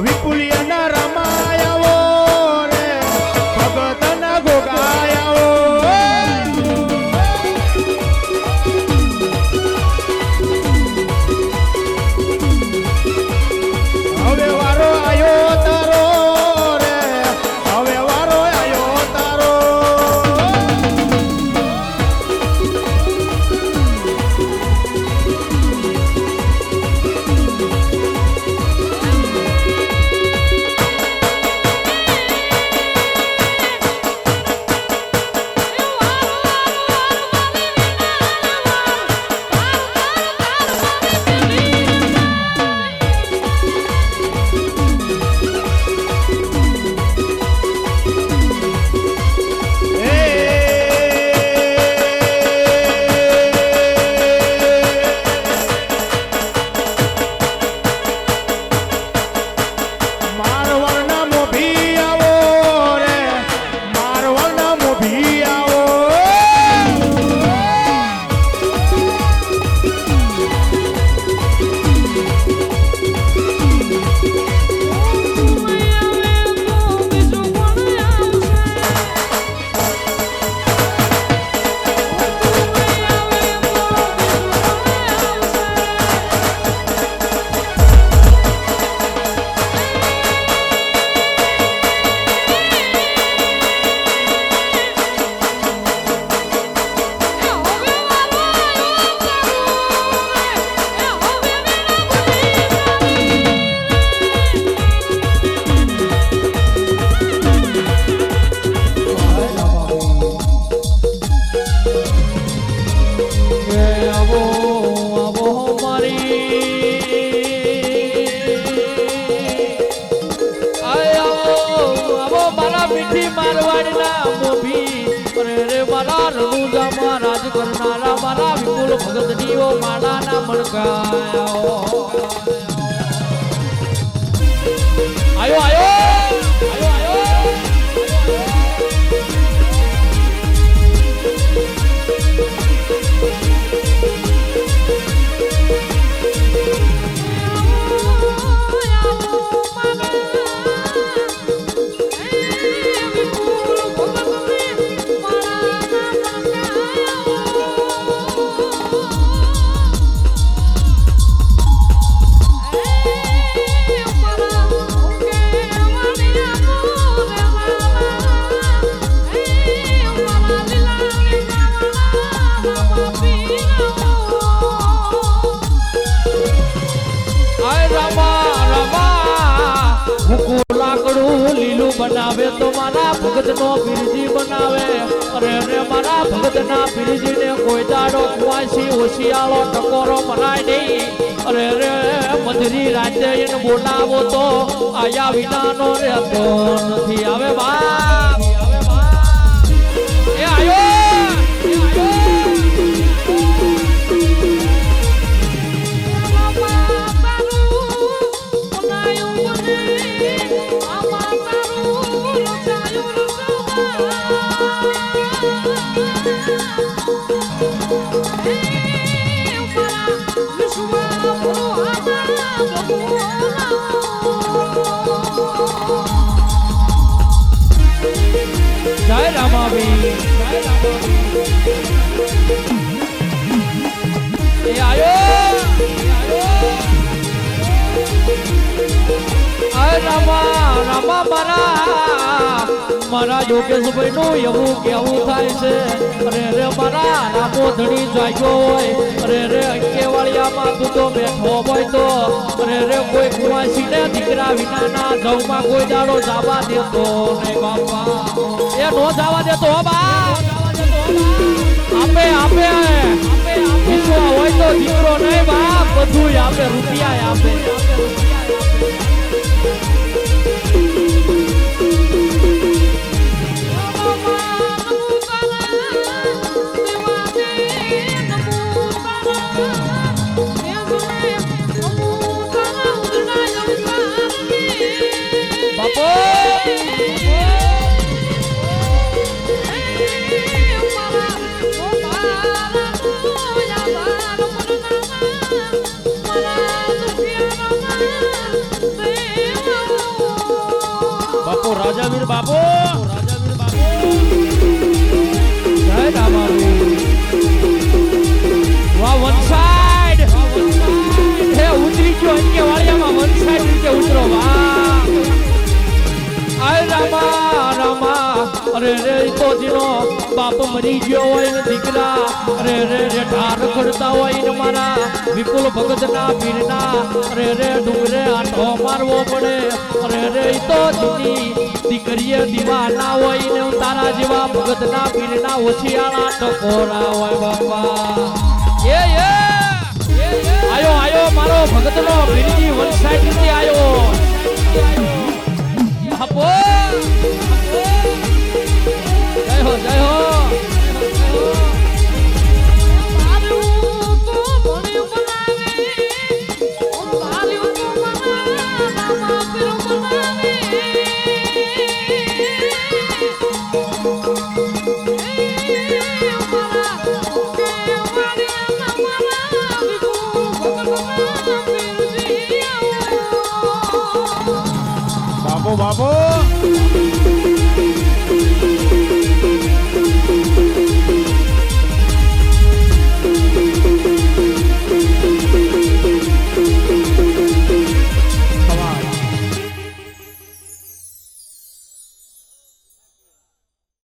Ripoli મીઠી મારવાડના મોભી. રે મારા રણુજા મહારાજ કરનારા મારા વિપુલ ભગત જીવો માળાના મણકાયા આયો આયો. તો મારા ભગત નો બિરજી બનાવે. અરે રે મારા ભગત ના બિરજી ને કોઈ દાડો કુવાસી હોશિયાળો ટકોરો મનાય નહીં. અરે રે મધરી રાજ્ય એને બોલાવો તો આયા વિનાનો રહેતો નથી. આવે બાપ! રામાવી એ આયો? રામા રામા મારા મારા યોગેશભાઈ નું એવું કેવું થાય છે. અરે રે મારા રામો ધણી જાગ્યો હોય. અરે રે અંકેવાળિયામાં તું તો બેઠો હોય તો. અરે રે કોઈ કુવાસી ને દીકરા વિનાના જવમાં કોઈ દાડો જવા દેતો નહીં, બાપા. એ નો જવા દેતો, હો, બા. આપે આપે. હોય તો દીકરો નહીં, બાપ. બધું આપે રૂપિયા આપે. રાજાવીર બાપુ! રાજાવીર બાપુ! જય રામાવીર વાહ વન સાઈડ હે, ઉતરી ગયો અન્ય વાળિયામાં વન સાઈડ રીતે ઉતરો, વાહ! આય રામા રામા, અરે રે તો જીનો બાપ મરી ગયો હોય ને દીકરા, અરે રે રે ઠાર કરતા હોય ને મારા, વિપુલ ભગતના પીરના અરે રે ડુંગરે આંટો મારવો પડે. અરે રે તો જીની દીકરીએ દીવાના હોય ને તારા જેવા ભગતના પીરના ઓછિયાળા ટકોરા હોય બાપા. એ એ બાપુ બાપુ